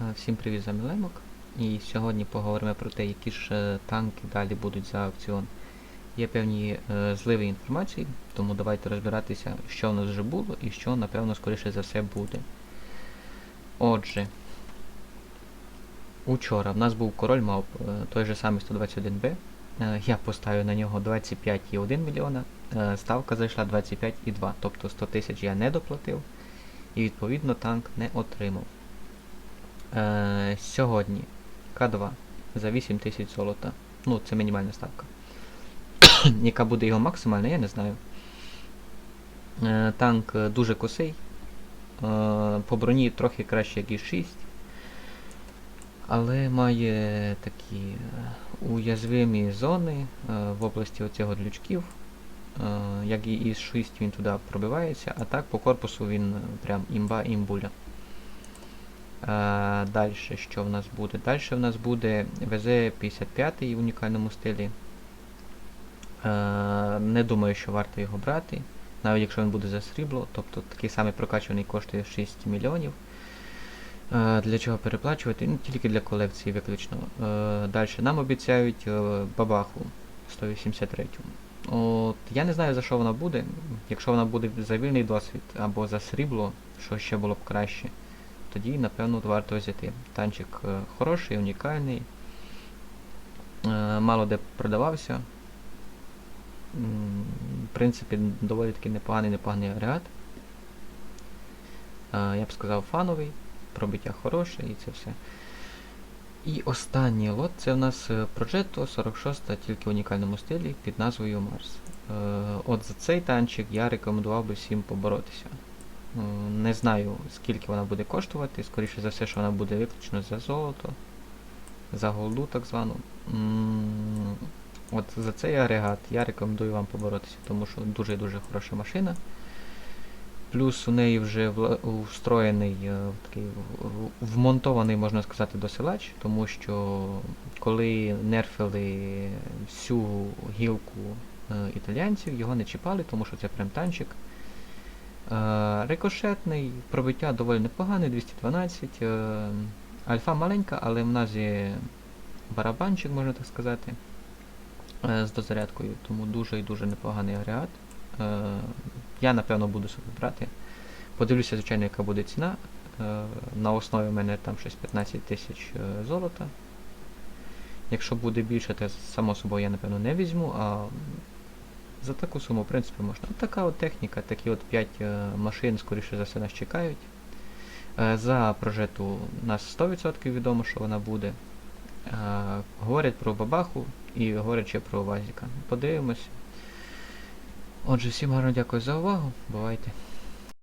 Е, Всім привіт за Мілемок. І сьогодні поговоримо про те, які ж е, танки далі будуть за аукціон. Є певні е, зливи інформації, тому давайте розбиратися, що в нас вже було і що, напевно, скоріше за все буде. Отже, учора в нас був король мав той же самий 121Б. Е, Я поставив на нього 25,1 мільйона. Е, Ставка зайшла 25,2, тобто 100 тисяч я не доплатив і відповідно танк не отримав. Е, сьогодні К2 за 8 тисяч золота. Ну, це мінімальна ставка. Яка буде його максимальна, я не знаю. Е, танк дуже косий. Е, по броні трохи краще, як і 6. Але має такі е, уязвимі зони е, в області оцього длючків. Е, як і із 6 він туди пробивається, а так по корпусу він прям імба імбуля. Е, Далі що в нас буде? Далі в нас буде ВЗ-55 в унікальному стилі. Е, Не думаю, що варто його брати, навіть якщо він буде за срібло, тобто такий самий прокачаний коштує 6 мільйонів. Е, Для чого переплачувати? Ну, тільки для колекції виключно. Е, Далі нам обіцяють е, бабаху 183. От, я не знаю за що вона буде. Якщо вона буде за вільний досвід або за срібло, що ще було б краще, тоді, напевно, варто взяти. Танчик е, хороший, унікальний. Е, мало де продавався. В принципі, доволі таки непоганий, непоганий агрегат. Я б сказав фановий, пробиття хороше і це все. І останній лот це в нас е, Progetto 46, тільки в унікальному стилі під назвою. Е, От за цей танчик я рекомендував би всім поборотися. Не знаю, скільки вона буде коштувати, скоріше за все, що вона буде виключно за золото, за голду так звану. От за цей агрегат я рекомендую вам поборотися, тому що дуже-дуже хороша машина. Плюс у неї вже встроєний е, такий вмонтований, можна сказати, досилач, тому що коли нерфили всю гілку е, італійців, його не чіпали, тому що це прям танчик. Е, Рикошетний, пробиття доволі непогане, 212. е, Альфа маленька, але в нас є барабанчик, можна так сказати, е, з дозарядкою, тому дуже і дуже непоганий агрегат. Я напевно буду собі брати. Подивлюся, звичайно, яка буде ціна. На основі в мене там щось 15 тисяч золота. Якщо буде більше, то само собою я напевно не візьму, а за таку суму, в принципі, можна. От така от техніка, такі от 5 машин, скоріше за все, нас чекають. Е, За прожету нас 100% відомо, що вона буде. Е, Говорять про бабаху і говорять ще про Вазіка. Подивимось. Отже, всім гарно дякую за увагу. Бувайте.